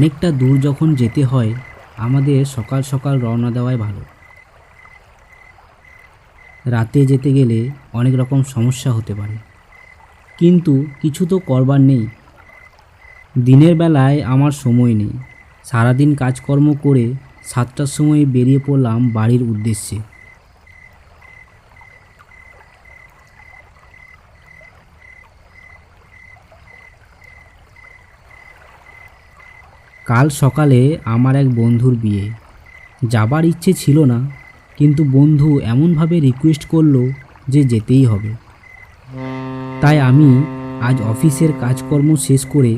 অনেকটা দূর যখন যেতে হয়, আমাদের সকাল সকাল রওনা দেওয়াই ভালো। রাতে যেতে গেলে অনেক রকম সমস্যা হতে পারে। কিন্তু কিছু তো করবার নেই। দিনের বেলায় আমার সময় নেই। সারাদিন কাজকর্ম করে সাতটার সময় বেরিয়ে পড়লাম বাড়ির উদ্দেশ্যে। কাল সকালে আমার এক বন্ধুর বিয়ে। যাবার ইচ্ছে ছিল না, কিন্তু বন্ধু এমনভাবে রিকোয়েস্ট করল যে যেতেই হবে। তাই আমি আজ অফিসের কাজকর্ম শেষ করে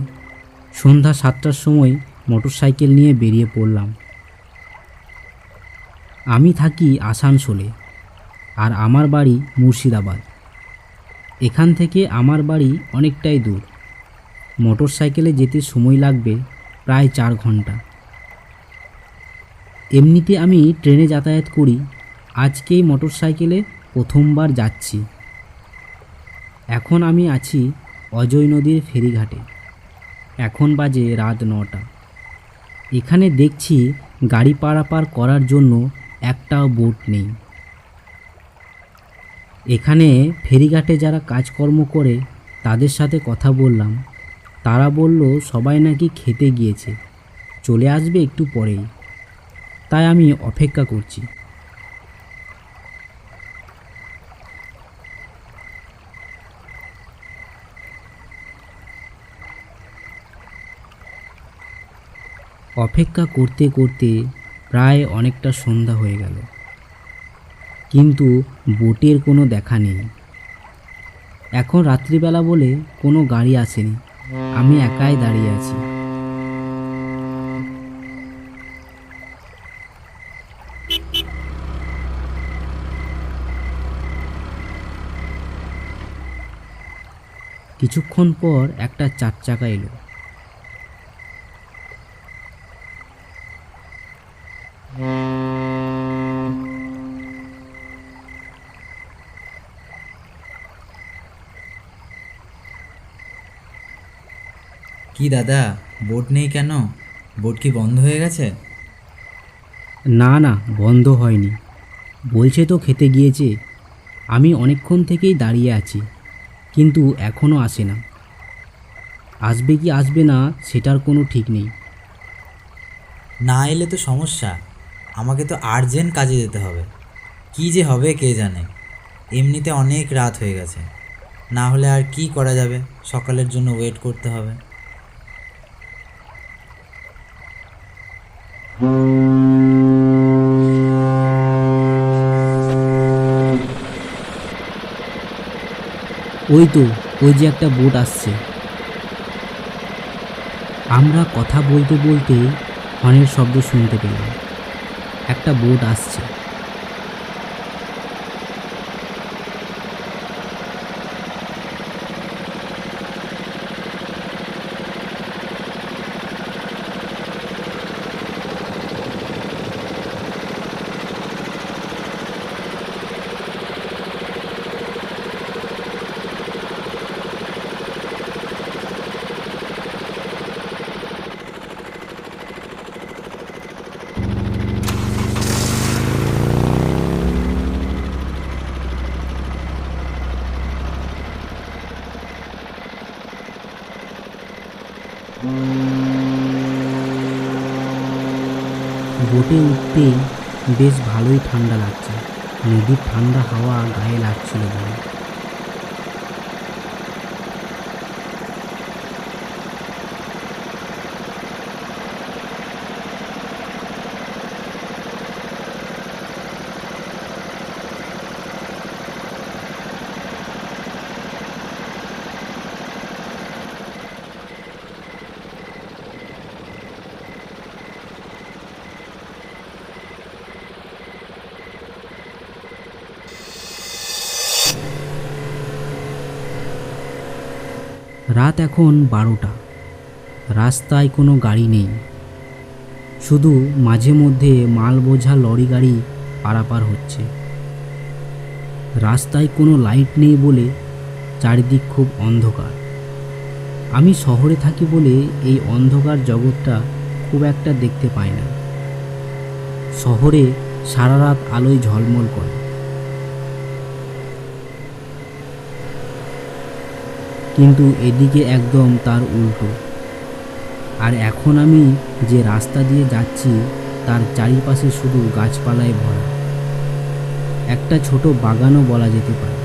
সন্ধ্যা সাতটার সময় মোটরসাইকেল নিয়ে বেরিয়ে পড়লাম। আমি থাকি আসানসোলে, আর আমার বাড়ি মুর্শিদাবাদ। এখান থেকে আমার বাড়ি অনেকটাই দূর। মোটরসাইকেলে যেতে সময় লাগবে প্রায় চার ঘণ্টা। এমনিতে আমি ট্রেনে যাতায়াত করি, আজকেই মোটর সাইকেলে প্রথমবার যাচ্ছি। এখন আমি আছি অজয় নদীর ফেরিঘাটে। এখন বাজে রাত নটা। এখানে দেখছি গাড়ি পারাপার করার জন্য একটাও বোট নেই। এখানে ফেরিঘাটে যারা কাজকর্ম করে, তাদের সাথে কথা বললাম। তারা বলল, সবাই নাকি খেতে গিয়েছে। চলে আসবে একটু পরেই। তাই আমি অপেক্ষা করছি। অপেক্ষা করতে করতে প্রায় অনেকটা সন্ধ্যা হয়ে গেল। কিন্তু বোটের কোনো দেখা নেই। এখন রাত্রিবেলা বলে কোনো গাড়ি আসেনি। আমি একাই দাঁড়িয়ে আছি। কিছুক্ষণ পর একটা চার চাকা এলো। কি দাদা বোট নেই কেন? বোট কি বন্ধ হয়ে গেছে? না না বন্ধ হয়নি। বলছে তো খেতে গিয়েছে। আমি অনেকক্ষণ থেকেই দাঁড়িয়ে আছি কিন্তু এখনও আসে না। আসবে কি আসবে না সেটার কোনো ঠিক নেই। না এলে তো সমস্যা। আমাকে তো আর্জেন্ট কাজে যেতে হবে। কি যে হবে কে জানে। এমনিতে অনেক রাত হয়ে গেছে। না হলে আর কি করা যাবে? সকালের জন্য ওয়েট করতে হবে। ওই তো, ওই যে একটা বোট আসছে। আমরা কথা বলতে বলতে হর্নের শব্দ শুনতে পেলাম। একটা বোট আসছে। বোটে উঠতেই বেশ ভালোই ঠান্ডা লাগছে। নদীর ঠান্ডা হাওয়া গায়ে লাগছিল বলে। রাত এখন বারোটা। রাস্তায় কোনো গাড়ি নেই। শুধু মাঝে মধ্যে মাল বোঝা লরি গাড়ি পারাপার হচ্ছে। রাস্তায় কোনো লাইট নেই বলে চারিদিক খুব অন্ধকার। আমি শহরে থাকি বলে এই অন্ধকার জগৎটা খুব একটা দেখতে পাই না। শহরে সারা রাত আলোয় ঝলমল করে। কিন্তু এদিকে একদম তার উল্টো। আর এখন আমি যে রাস্তা দিয়ে যাচ্ছি, তার চারিপাশে শুধু গাছপালায় ভরা। একটা ছোট বাগানও বলা যেতে পারে।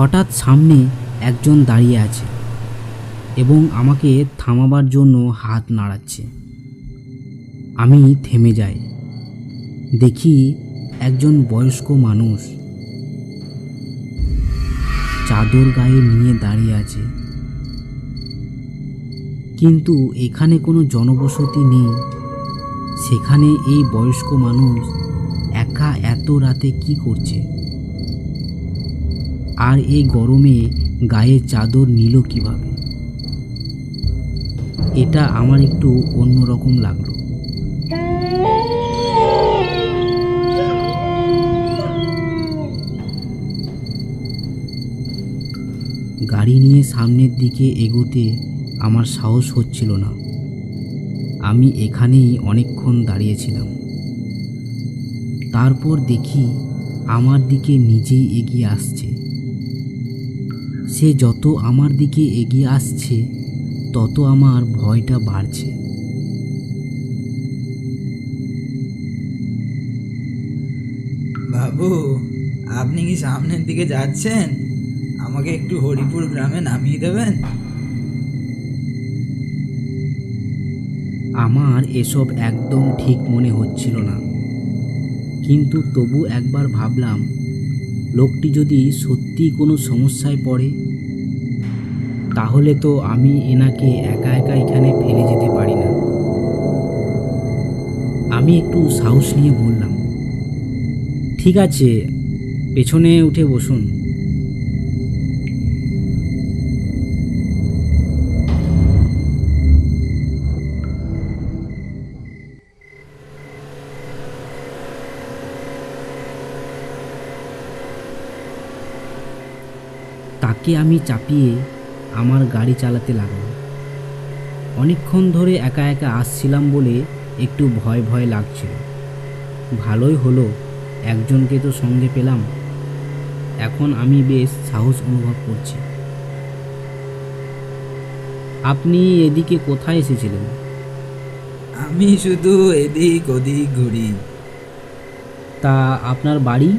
হঠাৎ সামনে একজন দাঁড়িয়ে আছে এবং আমাকে থামাবার জন্য হাত নাড়াচ্ছে। আমি থেমে যাই। দেখি একজন বয়স্ক মানুষ চাদর গায়ে নিয়ে দাঁড়িয়ে আছে। কিন্তু এখানে কোনো জনবসতি নেই। সেখানে এই বয়স্ক মানুষ একা এত রাতে কি করছে? আর এই গরমে গায়ে চাদর নিল কীভাবে? এটা আমার একটু অন্যরকম লাগল। গাড়ি নিয়ে সামনের দিকে এগোতে আমার সাহস হচ্ছিল না। আমি এখানেই অনেকক্ষণ দাঁড়িয়েছিলাম। তারপর দেখি আমার দিকে নিজেই এগিয়ে আসছে। সে যত আমার দিকে এগিয়ে আসছে তত আমার ভয়টা বাড়ছে। বাবু আপনি কি সামনের দিকে যাচ্ছেন? আমাকে একটু হরিপুর গ্রামে নামিয়ে দেবেন? আমার এসব একদম ঠিক মনে হচ্ছিল না। কিন্তু তবু একবার ভাবলাম লোকটি যদি সত্যি কোনো সমস্যায় পড়ে তাহলে তো আমি এনাকে একা একা এখানে ফেলে যেতে পারি না। আমি একটু সাহস নিয়ে বললাম, ঠিক আছে, পেছনে উঠে বসুন। তাকে আমি চাপিয়ে আমার গাড়ি চালাতে লাগল। অনেকক্ষণ ধরে একা একা আসছিলাম বলে একটু ভয় ভয় লাগছিল। ভালোই হলো একজনকে তো সঙ্গে পেলাম। এখন আমি বেশ সাহস অনুভব করছি। আপনি এদিকে কোথায় এসেছিলেন? আমি শুধু এদিক ওদিক ঘুরি। তা আপনার বাড়ি?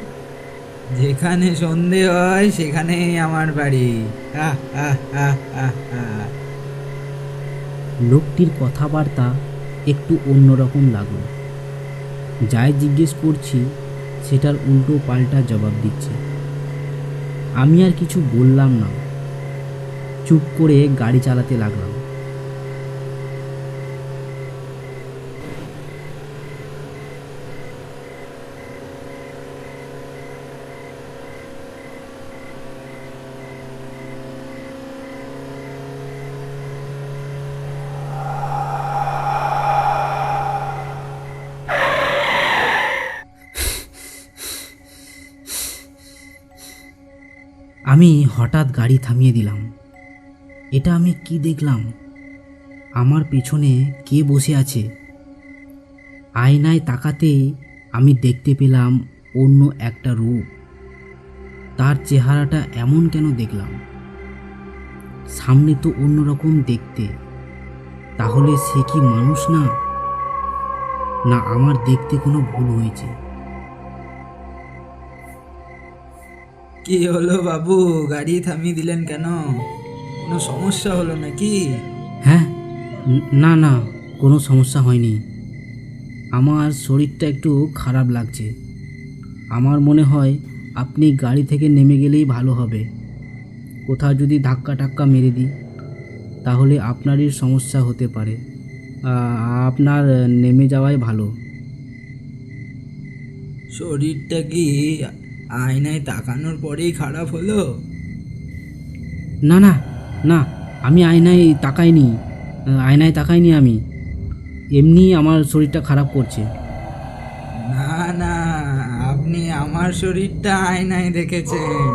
যেখানে সন্ধে হয়, সেখানেই আমার বাড়ি। লোকটির কথাবার্তা একটু অন্যরকম লাগল। যাই জিজ্ঞেস করছি, সেটার উল্টো পাল্টা জবাব দিচ্ছে। আমি আর কিছু বললাম না। চুপ করে গাড়ি চালাতে লাগলাম। আমি হঠাৎ গাড়ি থামিয়ে দিলাম। এটা আমি কি দেখলাম? আমার পেছনে কে বসে আছে? আয়নায় তাকাতেই আমি দেখতে পেলাম অন্য একটা রূপ। তার চেহারাটা এমন কেন দেখলাম? সামনে তো অন্যরকম দেখতে। তাহলে সে কি মানুষ না? না, আমার দেখতে কোনো ভুল হয়েছে। কি হলো বাবু? গাড়ি থামিয়ে দিলেন কেন? কোনো সমস্যা হলো নাকি? হ্যাঁ না না কোনো সমস্যা হয়নি। আমার শরীরটা একটু খারাপ লাগছে। আমার মনে হয় আপনি গাড়ি থেকে নেমে গেলেই ভালো হবে। কোথাও যদি ধাক্কা টাক্কা মেরে দিই তাহলে আপনারই সমস্যা হতে পারে। আপনার নেমে যাওয়াই ভালো। শরীরটা কি আয়নায় তাকানোর পরেই খারাপ হলো? না না না আমি আয়নায় তাকাইনি আয়নায় তাকাইনি আমি। এমনি আমার শরীরটা খারাপ করছে। না না আপনি আমার শরীরটা আয়নায় দেখেছেন।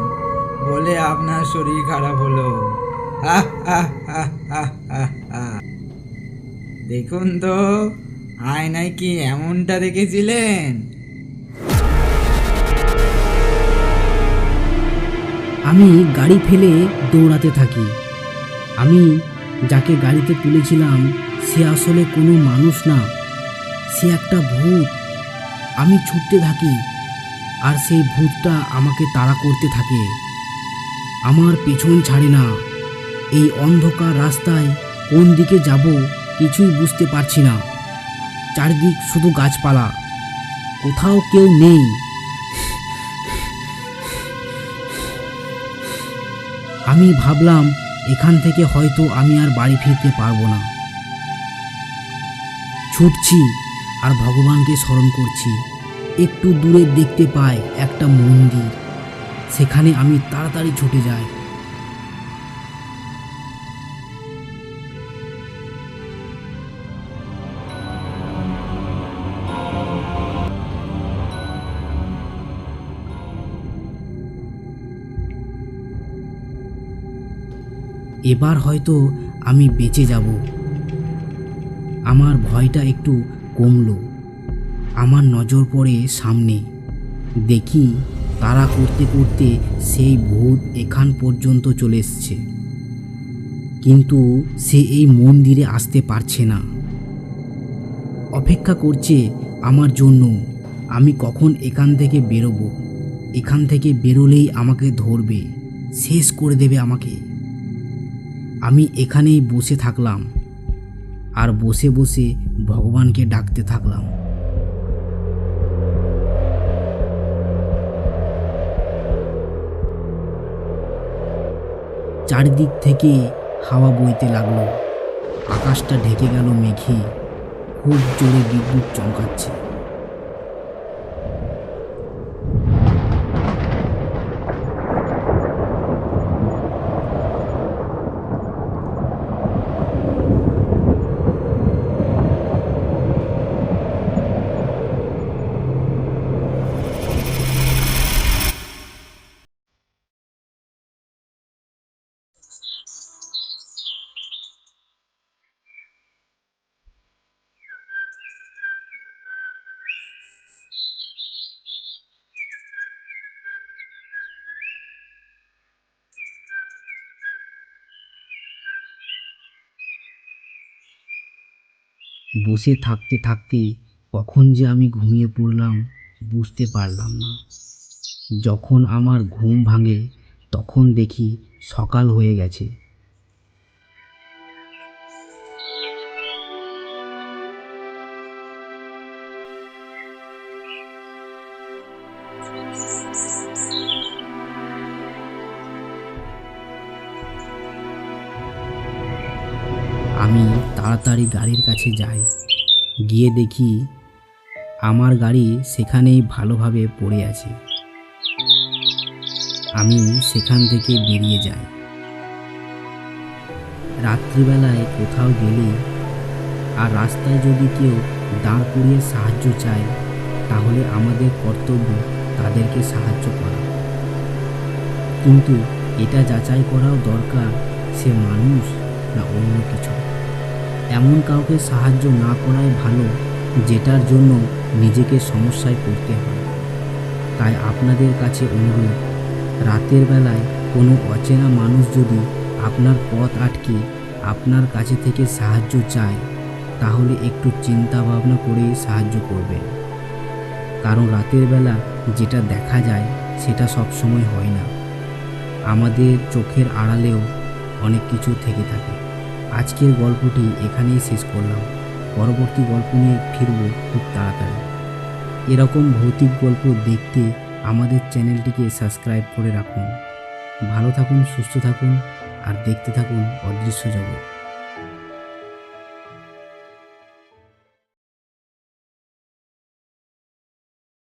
বলে আপনার শরীর খারাপ হলো। দেখুন তো আয়নায় কি এমনটা দেখেছিলেন? আমি গাড়ি ফেলে দৌড়াতে থাকি। আমি যাকে গাড়িতে তুলেছিলাম, সে আসলে কোনো মানুষ না। সে একটা ভূত। আমি ছুটতে থাকি, আর সেই ভূতটা আমাকে তাড়া করতে থাকে। আমার পেছন ছাড়ে না। এই অন্ধকার রাস্তায় কোন দিকে যাব কিছুই বুঝতে পারছি না। চারদিক শুধু গাছপালা। কোথাও কেউ নেই। আমি ভাবলাম, এখান থেকে হয়তো আমি আর বাড়ি ফিরতে পারব না। ছুটছি আর ভগবানকে স্মরণ করছি। একটু দূরে দেখতে পাই একটা মন্দির। সেখানে আমি তাড়াতাড়ি ছুটে যাই। এবার হয়তো আমি বেঁচে যাব। আমার ভয়টা একটু কমলো। আমার নজর পড়ে সামনে। দেখি তারা করতে করতে সেই ভূত এখান পর্যন্ত চলে এসছে। কিন্তু সে এই মন্দিরে আসতে পারছে না। অপেক্ষা করছে আমার জন্য। আমি কখন এখান থেকে বেরোবো? এখান থেকে বেরোলেই আমাকে ধরবে। শেষ করে দেবে আমাকে। আমি এখানেই বসে থাকলাম আর বসে বসে ভগবানকে ডাকতে থাকলাম। চারিদিক থেকে হাওয়া বইতে লাগল। আকাশটা ঢেকে গেল মেঘে। খুব জোরে বিদ্যুৎ চমকাচ্ছে। বসে থাকতে থাকতে কখন যে আমি ঘুমিয়ে পড়লাম বুঝতে পারলাম না। যখন আমার ঘুম ভাঙে, তখন দেখি সকাল হয়ে গেছে। আমি তাড়াতাড়ি গাড়ির কাছে যাই। গিয়ে দেখি আমার গাড়ি সেখানেই ভালোভাবে পড়ে আছে। আমি সেখান থেকে বেরিয়ে যাই। রাত্রিবেলায় কোথাও গেলে আর রাস্তায় যদি কেউ দাঁড় করিয়ে সাহায্য চায়, তাহলে আমাদের কর্তব্য তাদেরকে সাহায্য করা। কিন্তু এটা যাচাই করাও দরকার, সে মানুষ না অন্য কিছু? এমন কাউকে সাহায্য না করাই ভালো, যেটার জন্য নিজেকে সমস্যায় পড়তে হয়। তাই আপনাদের কাছে অনুরোধ, রাতের বেলায় কোনো অচেনা মানুষ যদি আপনার পথ আটকে আপনার কাছে থেকে সাহায্য চায়, তাহলে একটু চিন্তা ভাবনা করেই সাহায্য করবেন। কারণ রাতের বেলা যেটা দেখা যায়, সেটা সব সময় হয় না। আমাদের চোখের আড়ালেও অনেক কিছু থেকে থাকে। আজকের গল্পটি এখানেই শেষ করলাম। পরবর্তী গল্প নিয়ে ফিরব খুব তাড়াতাড়ি। এরকম ভৌতিক গল্প দেখতে আমাদের চ্যানেলটিকে সাবস্ক্রাইব করে রাখুন। ভালো থাকুন, সুস্থ থাকুন, আর দেখতে থাকুন অদৃশ্য জগৎ।